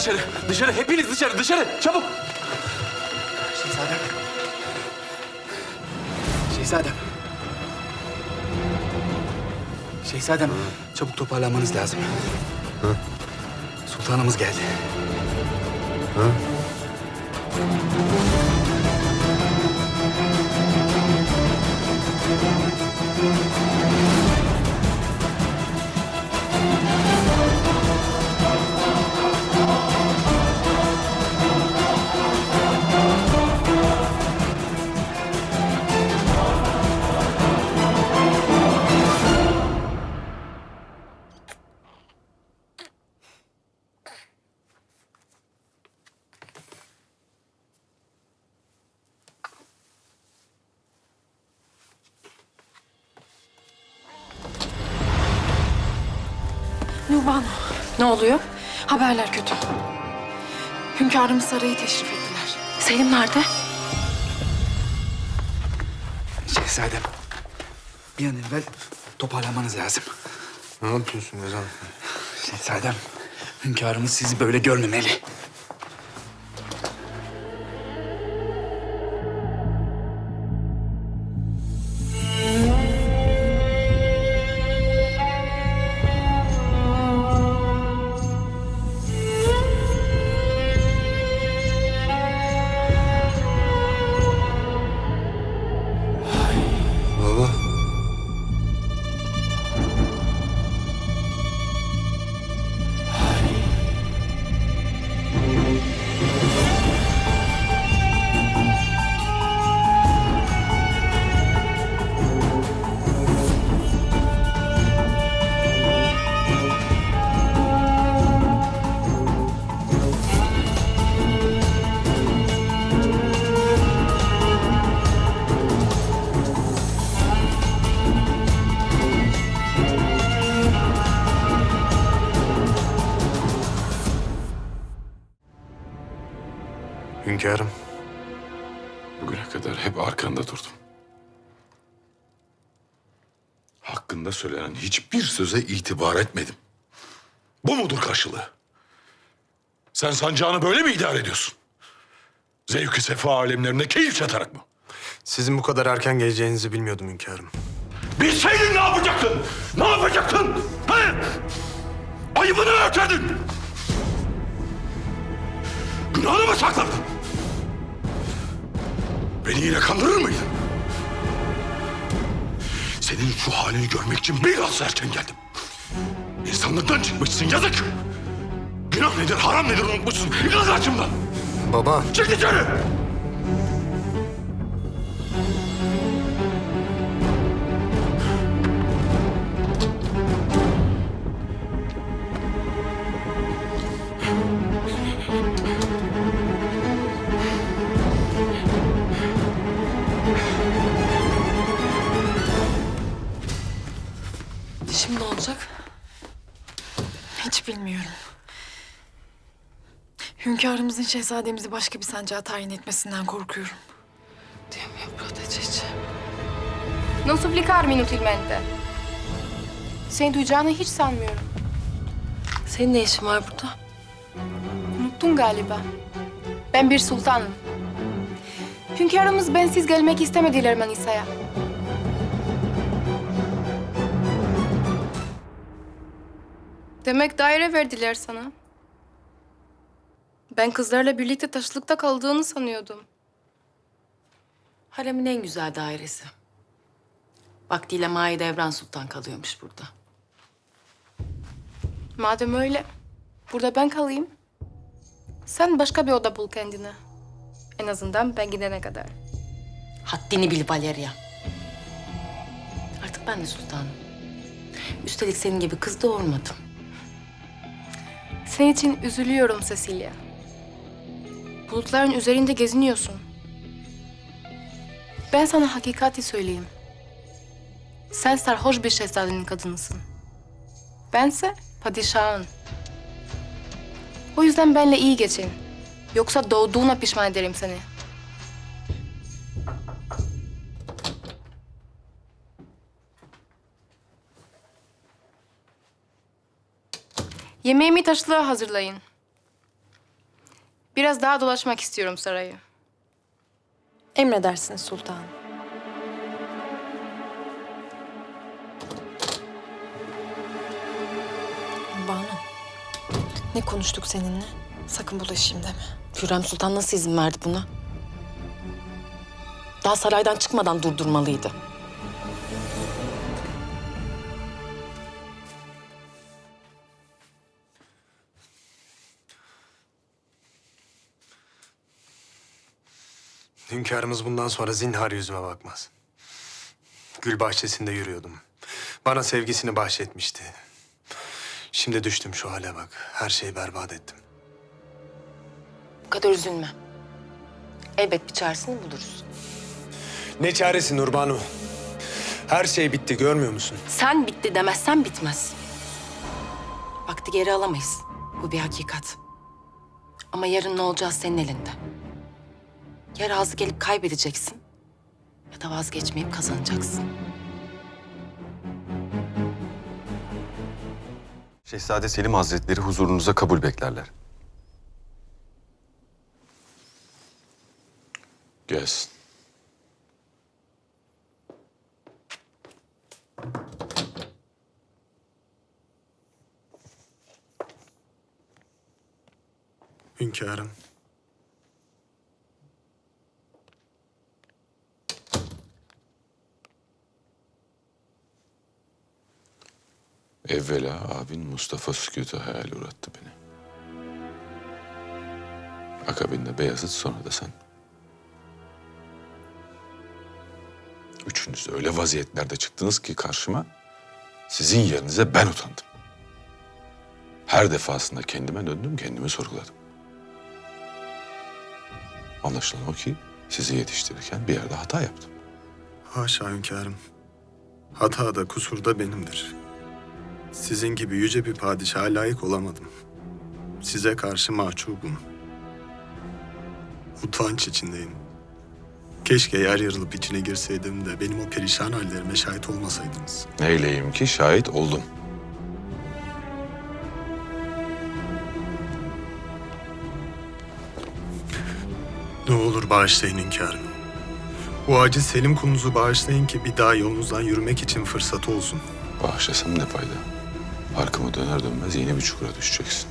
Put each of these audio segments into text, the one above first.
dışarı. Dışarı. Hepiniz dışarı. Dışarı. Çabuk. Şehzadem. Şehzadem. Şehzadem. Çabuk toparlanmanız lazım. Sultanımız geldi. Nurbanu. Ne oluyor? Haberler kötü. Hünkârımız sarayı teşrif ettiler. Selim nerede? Şehzadem. Bir an evvel toparlanmanız lazım. Ne yapıyorsun Ezan? Şehzadem. Hünkârımız sizi böyle görmemeli. Söze itibar etmedim. Bu mudur karşılığı? Sen sancağını böyle mi idare ediyorsun? Zevk-i sefa alemlerinde keyif çatarak mı? Sizin bu kadar erken geleceğinizi bilmiyordum hünkârım. Bilseydin ne yapacaktın? Ne yapacaktın? He? Ayıbını örterdin. Günahını mı saklardın? Beni yine kandırır mıydın? Senin şu halini görmek için biraz erken geldim. İnsanlıktan çıkmışsın yazık. Günah nedir, haram nedir unutmuşsun. Yıkıl karşımdan. Baba. Çık dışarı. Hünkârımızın şehzademizi başka bir sancağa tayin etmesinden korkuyorum. Dio mio proteggeci. Non supplicarmi inutilmente. Seni duyacağını hiç sanmıyorum. Senin ne işin var burada? Unuttun galiba. Ben bir sultanım. Hünkârımız bensiz gelmek istemediler Manisa'ya. Demek daire verdiler sana. Ben kızlarla birlikte taşlıkta kaldığını sanıyordum. Haremin en güzel dairesi. Vaktiyle Mahidevran Sultan kalıyormuş burada. Madem öyle, burada ben kalayım. Sen başka bir oda bul kendine. En azından ben gidene kadar. Haddini bil Valeria. Artık ben de sultanım. Üstelik senin gibi kız doğurmadım. Senin için üzülüyorum Cecilia. Bulutların üzerinde geziniyorsun. Ben sana hakikati söyleyeyim. Sen sarhoş bir şehzadenin kadınısın. Bense padişahın. O yüzden benle iyi geçin. Yoksa doğduğuna pişman ederim seni. Yemeğimi taşlığa hazırlayın. Biraz daha dolaşmak istiyorum sarayı. Emredersiniz sultanım. Banu. Ne konuştuk seninle? Sakın bulaşayım deme. Hürrem Sultan nasıl izin verdi buna? Daha saraydan çıkmadan durdurmalıydı. Hünkârımız bundan sonra zinhar yüzüme bakmaz. Gül bahçesinde yürüyordum. Bana sevgisini bahşetmişti. Şimdi düştüm şu hale bak. Her şeyi berbat ettim. Bu kadar üzülme. Elbet bir çaresini buluruz. Ne çaresi Nurbanu? Her şey bitti görmüyor musun? Sen bitti demezsen bitmez. Vakti geri alamayız. Bu bir hakikat. Ama yarın ne olacağı senin elinde. Ya razı gelip kaybedeceksin ya da vazgeçmeyip kazanacaksın. Şehzade Selim Hazretleri huzurunuza kabul beklerler. Gelsin. Hünkârım. Evvela abin Mustafa sükutu hayal uğrattı beni. Akabinde Beyazıt sonra da sen. Üçünüz öyle vaziyetlerde çıktınız ki karşıma sizin yerinize ben utandım. Her defasında kendime döndüm, kendimi sorguladım. Anlaşılan o ki sizi yetiştirirken bir yerde hata yaptım. Haşa hünkârım. Hata da kusur da benimdir. Sizin gibi yüce bir padişaha layık olamadım. Size karşı mahcubum. Utanç içindeyim. Keşke yer yarılıp içine girseydim de benim o perişan hallerime şahit olmasaydınız. Neyleyim ki şahit oldum. Ne olur bağışlayın hünkârım. Bu aciz Selim kulunuzu bağışlayın ki bir daha yolunuzdan yürümek için fırsat olsun. Bağışlasam ne fayda? Arkama döner dönmez yeni bir çukura düşeceksin.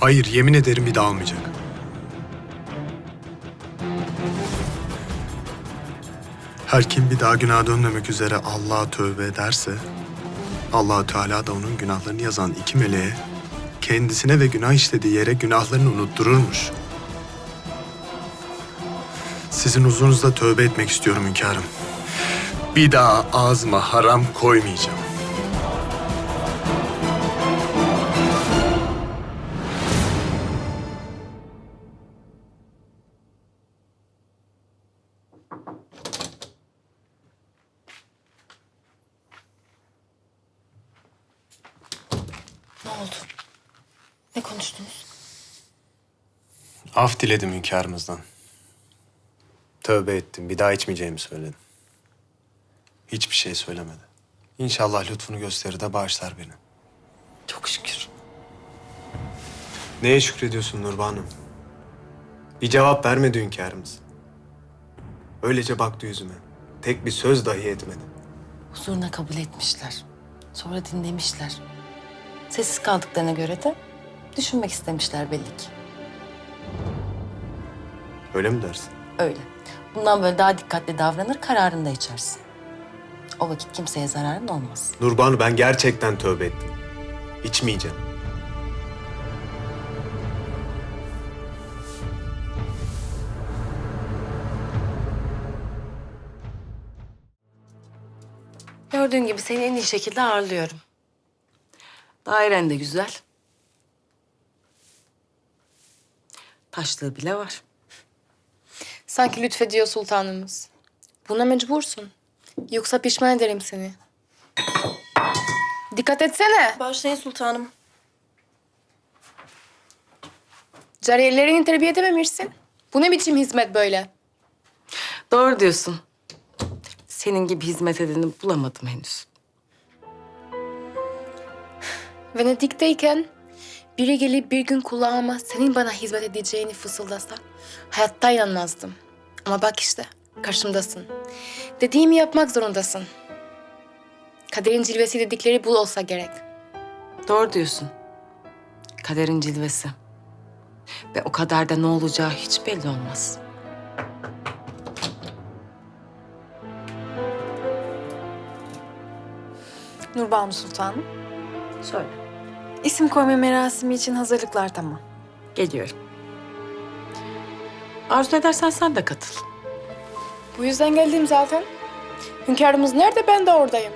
Hayır, yemin ederim bir daha olmayacak. Her kim bir daha günaha dönmemek üzere Allah'a tövbe ederse, allah Teala da onun günahlarını yazan iki meleğe, kendisine ve günah işlediği yere günahlarını unuttururmuş. Sizin huzurunuzda tövbe etmek istiyorum hünkârım. Bir daha ağzıma haram koymayacağım. Ne oldu? Ne konuştunuz? Af diledim hünkârımızdan. Tövbe ettim. Bir daha içmeyeceğimi söyledim. Hiçbir şey söylemedi. İnşallah lütfunu gösterir de bağışlar beni. Çok şükür. Neye şükrediyorsun Nurbanu? Bir cevap vermedi hünkârımız. Öylece baktı yüzüme. Tek bir söz dahi etmedi. Huzuruna kabul etmişler. Sonra dinlemişler. Sessiz kaldıklarına göre de düşünmek istemişler belli ki. Öyle mi dersin? Öyle. Bundan böyle daha dikkatli davranır, kararını da içersin. O vakit kimseye zararın olmaz. Nurbanu ben gerçekten tövbe ettim. İçmeyeceğim. Gördüğün gibi seni en iyi şekilde ağırlıyorum. Dairen de güzel. Taşlığı bile var. Sanki lütfediyor sultanımız. Buna mecbursun. Yoksa pişman ederim seni. Dikkat etsene. Bağışlayın sultanım. Cariyelerini terbiye edememişsin. Bu ne biçim hizmet böyle? Doğru diyorsun. Senin gibi hizmet edeni bulamadım henüz. Venedik'teyken biri gelip bir gün kulağıma senin bana hizmet edeceğini fısıldasa hayatta inanmazdım. Ama bak işte karşımdasın. Dediğimi yapmak zorundasın. Kaderin cilvesi dedikleri bu olsa gerek. Doğru diyorsun. Kaderin cilvesi. Ve o kadar da ne olacağı hiç belli olmaz. Nurbanu Sultanım. Söyle. İsim koyma merasimi için hazırlıklar tamam. Geliyorum. Arzu edersen sen de katıl. Bu yüzden geldim zaten. Hünkârımız nerede ben de oradayım.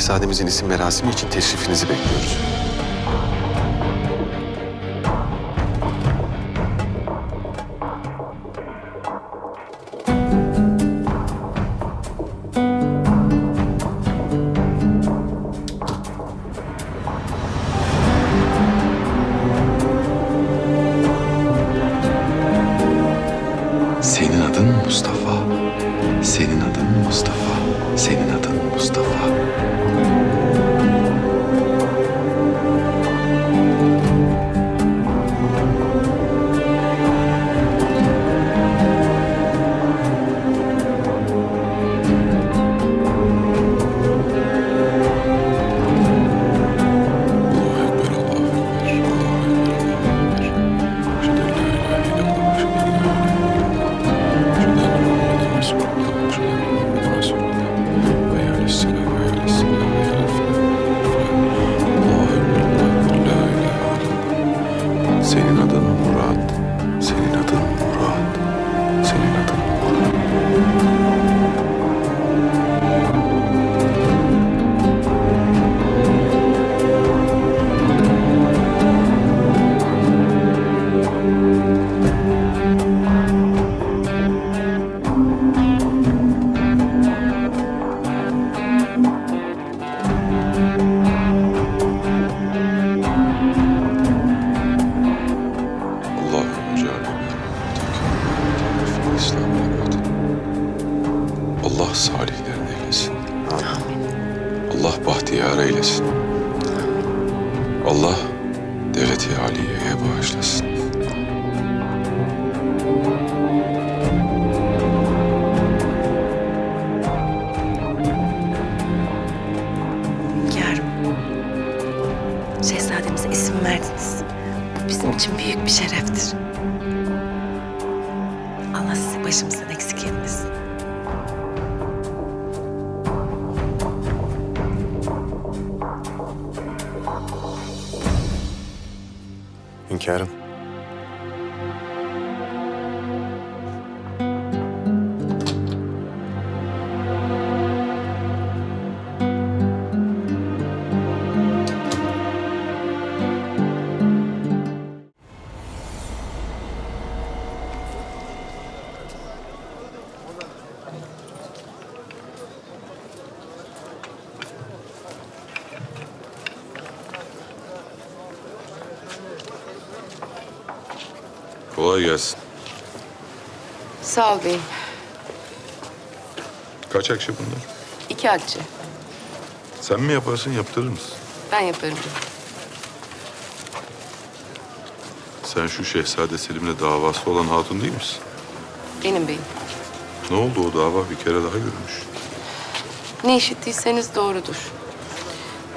Şehzademizin isim merasimi için teşrifinizi bekliyoruz. Hünkârım. Kolay gelsin. Sağ ol beyim. Kaç akçe bunlar? İki akçe. Sen mi yaparsın yaptırır mısın? Ben yaparım. Sen şu Şehzade Selim'le davası olan hatun değil misin? Benim beyim. Ne oldu o dava bir kere daha görülmüş. Ne işittiyseniz doğrudur.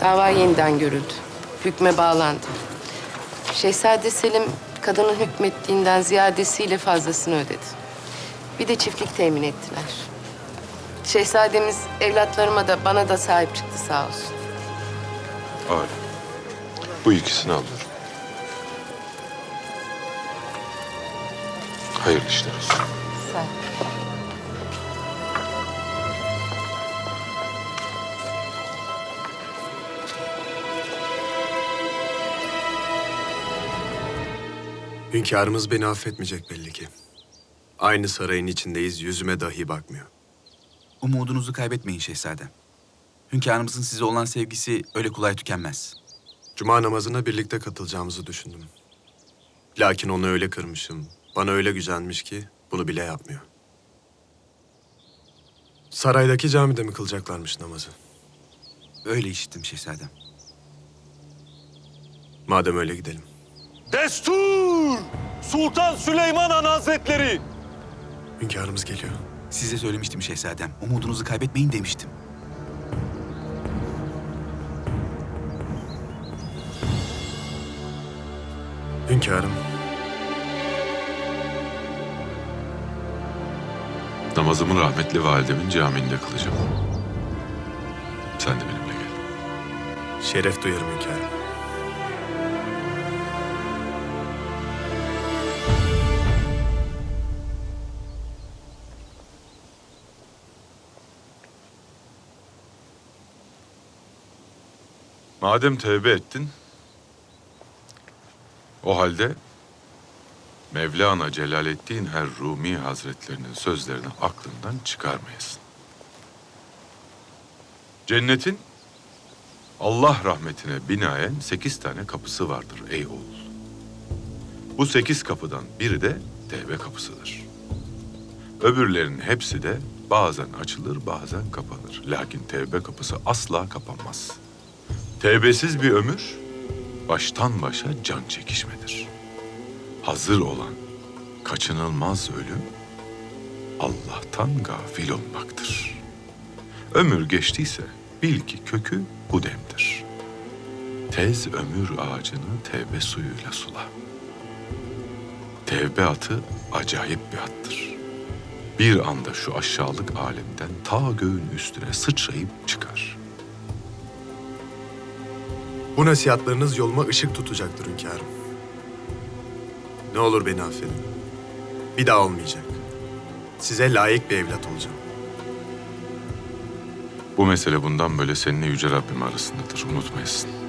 Dava yeniden görüldü. Hükme bağlandı. Şehzade Selim kadının hükmettiğinden ziyadesiyle fazlasını ödedi. Bir de çiftlik temin ettiler. Şehzademiz evlatlarıma da bana da sahip çıktı sağ olsun. Âlâ. Bu ikisini alıyorum. Hayırlı işler olsun. Hünkârımız beni affetmeyecek belli ki. Aynı sarayın içindeyiz, yüzüme dahi bakmıyor. Umudunuzu kaybetmeyin şehzadem. Hünkârımızın size olan sevgisi öyle kolay tükenmez. Cuma namazına birlikte katılacağımızı düşündüm. Lakin onu öyle kırmışım, bana öyle gücenmiş ki bunu bile yapmıyor. Saraydaki camide mi kılacaklarmış namazı? Öyle işittim şehzadem. Madem öyle gidelim. Destur! Sultan Süleyman Han Hazretleri! Hünkârımız geliyor. Size söylemiştim şehzadem. Umudunuzu kaybetmeyin demiştim. Hünkârım, Namazımı rahmetli validemin camiinde kılacağım. Sen de benimle gel. şeref duyarım hünkârım. Madem tevbe ettin, o halde Mevlana Celaleddin Er Rumi Hazretlerinin sözlerini aklından çıkarmayasın. Cennetin Allah rahmetine binaen sekiz tane kapısı vardır ey oğul. Bu sekiz kapıdan biri de tevbe kapısıdır. Öbürlerinin hepsi de bazen açılır bazen kapanır. Lakin tevbe kapısı asla kapanmaz. Tevbesiz bir ömür baştan başa can çekişmedir. Hazır olan kaçınılmaz ölüm Allah'tan gafil olmaktır. Ömür geçtiyse bil ki kökü bu demdir. Tez ömür ağacını tevbe suyuyla sula. Tevbe atı acayip bir attır. Bir anda şu aşağılık alemden ta göğün üstüne sıçrayıp Bu nasihatlarınız yoluma ışık tutacaktır hünkârım. Ne olur beni affedin. Bir daha olmayacak. Size layık bir evlat olacağım. Bu mesele bundan böyle seninle Yüce Rabbim arasındadır. Unutmayasın.